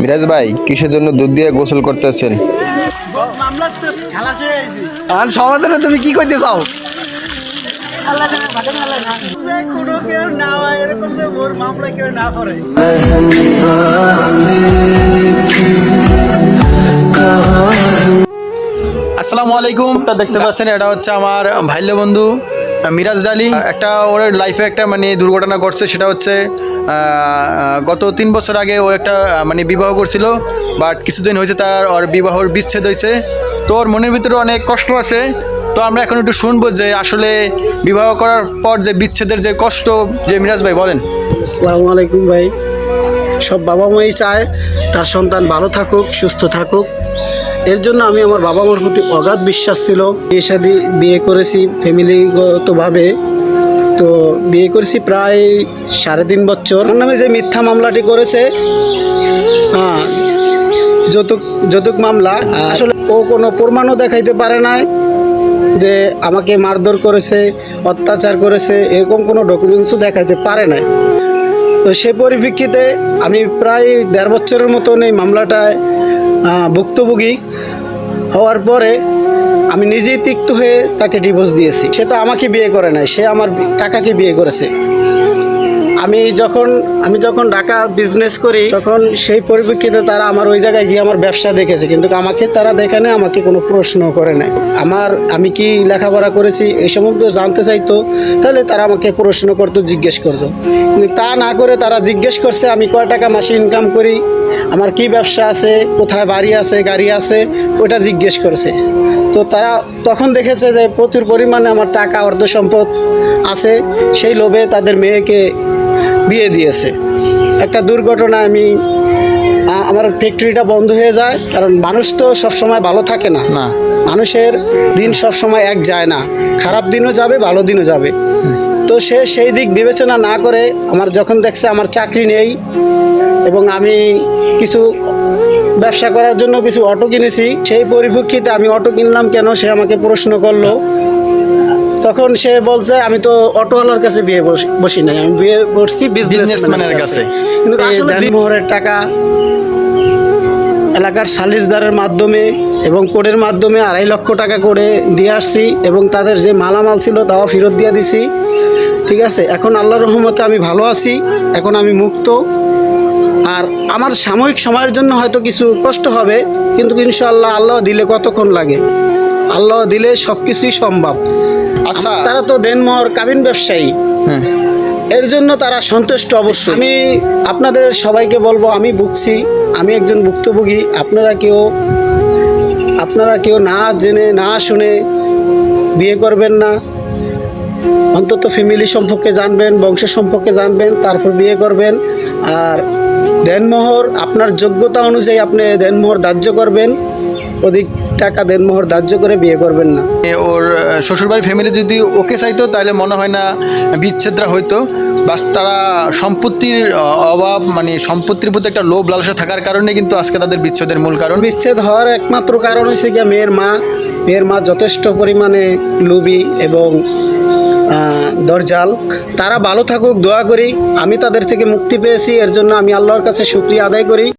মিরাজ ভাই কিসের জন্য দুধ দিয়ে গোসল করতেছেন? আর সমাধানে তুমি কি করতে চাও? যে কোনো কেউ না এরকম যে ওর মামলা কেউ না করে আসসালামু আলাইকুম। দেখতে পাচ্ছেন এটা হচ্ছে আমার ভাইল্য বন্ধু। মিরাজ ডালি একটা ওর লাইফে একটা মানে দুর্ঘটনা ঘটছে, সেটা হচ্ছে গত তিন বছর আগে ও একটা মানে বিবাহ করছিল বাট কিছুদিন হয়েছে তার ওর বিবাহর বিচ্ছেদ হয়েছে। তো ওর মনের ভিতরে অনেক কষ্ট আছে। তো আমরা এখন একটু শুনব যে আসলে বিবাহ করার পর যে বিচ্ছেদের যে কষ্ট, যে মিরাজ ভাই, বলেন। আসসালামু আলাইকুম ভাই। সব বাবা মাই চায়, তার সন্তান ভালো থাকুক, সুস্থ থাকুক। এর জন্য আমি আমার বাবা মার প্রতি অগাধ বিশ্বাস ছিল। বিয়ে শাদি বিয়ে করেছি ফ্যামিলিগতভাবে। তো বিয়ে করেছি প্রায় সাড়ে তিন বছর। নামে যে মিথ্যা মামলাটি করেছে হ্যাঁ যৌতুক যৌতুক মামলা, আসলে ও কোনো প্রমাণও দেখাইতে পারে নাই যে আমাকে মারধর করেছে, অত্যাচার করেছে, এরকম কোনো ডকুমেন্টসও দেখাইতে পারে না তো সে পরিপ্রেক্ষিতে আমি প্রায় দেড় বছরের মতন এই মামলাটায় ভুক্তভোগী হওয়ার পরে আমি নিজেই তিক্ত হয়ে তাকে ডিভোর্স দিয়েছি। সে তো আমাকে বিয়ে করে নাই, সে আমার কাকাকে বিয়ে করেছে। আমি যখন আমি যখন ঢাকা বিজনেস করি, তখন সেই পরিপ্রেক্ষিতে তারা আমার ওই জায়গায় গিয়ে আমার ব্যবসা দেখেছে। কিন্তু আমাকে তারা দেখে না আমাকে কোনো প্রশ্ন করে নাই। আমার, আমি কি লেখাপড়া করেছি এই সমস্ত জানতে চাইতো, তাহলে তারা আমাকে প্রশ্ন করতো, জিজ্ঞেস করতো। কিন্তু তা না করে তারা জিজ্ঞেস করছে, আমি কয় টাকা মাসে ইনকাম করি? আমার কি ব্যবসা আছে? কোথায় বাড়ি আছে? গাড়ি আছে? ওটা জিজ্ঞেস করছে। তো তারা তখন দেখেছে যে প্রচুর পরিমাণে আমার টাকা অর্থ সম্পদ আছে। সেই লোভে তাদের মেয়েকে বিয়ে দিয়েছে। একটা দুর্ঘটনা আমি আমার ফ্যাক্টরিটা বন্ধ হয়ে যায় কারণ মানুষ তো সবসময় ভালো থাকে না। না। মানুষের দিন সব সময় এক যায় না। খারাপ দিনও যাবে ভালো দিনও যাবে। তো সে সেই দিক বিবেচনা না করে আমার যখন দেখছে আমার চাকরি নেই এবং আমি কিছু ব্যবসা করার জন্য কিছু অটো কিনেছি সেই পরিপ্রেক্ষিতে আমি অটো কিনলাম কেন সে আমাকে প্রশ্ন করল তখন সে বলছে আমি তো অটোওয়ালার কাছে বিয়ে বসি- নাই আমি বিয়ে করছি বিজনেসম্যানের কাছে। কিন্তু দিনমোহরের টাকা এলাকার সালিশদারের মাধ্যমে এবং কোডের মাধ্যমে আড়াই লক্ষ টাকা করে দিয়ে আসছি এবং তাদের যে মালামাল ছিল তাও ফেরত দিয়ে দিছি। ঠিক আছে? এখন আল্লাহ রহমতে আমি ভালো আছি এখন আমি মুক্ত। আর আমার সাময়িক সময়ের জন্য হয়তো কিছু কষ্ট হবে কিন্তু ইনশাআল্লাহ আল্লাহ দিলে কতক্ষণ লাগে? আল্লাহ দিলে সব কিছুই সম্ভব। আচ্ছা। তারা তো দেনমোহর কাবিন ব্যবসায়ী। হুম এর জন্য তারা সন্তুষ্ট অবশ্যই। আমি আপনাদের সবাইকে বলব আমি ভুগছি আমি একজন ভুক্তভোগী আপনারা কেউ আপনারা কেউ না জেনে না শুনে বিয়ে করবেন না। অন্তত ফ্যামিলি সম্পর্কে জানবেন বংশ সম্পর্কে জানবেন তারপর বিয়ে করবেন। আর দেনমোহর আপনার যোগ্যতা অনুযায়ী আপনি দেনমোহর ধার্য করবেন। অধিক টাকা দেন দেনমোহর ধার্য করে বিয়ে করবেন না। ওর শ্বশুরবাড়ির ফ্যামিলি যদি ওকে চাইতো তাহলে মনে হয় না বিচ্ছেদরা হইতো। বাস তারা সম্পত্তির অভাব মানে সম্পত্তির প্রতি একটা লোভ লালসা থাকার কারণে কিন্তু আজকে তাদের বিচ্ছেদের মূল কারণ। বিচ্ছেদ হওয়ার একমাত্র কারণ হচ্ছে গিয়ে মেয়ের মা। মেয়ের মা যথেষ্ট পরিমাণে লুবি এবং দরজাল। তারা ভালো থাকুক দোয়া করি। আমি তাদের থেকে মুক্তি পেয়েছি এর জন্য আমি আল্লাহর কাছে শুক্রিয়া আদায় করি।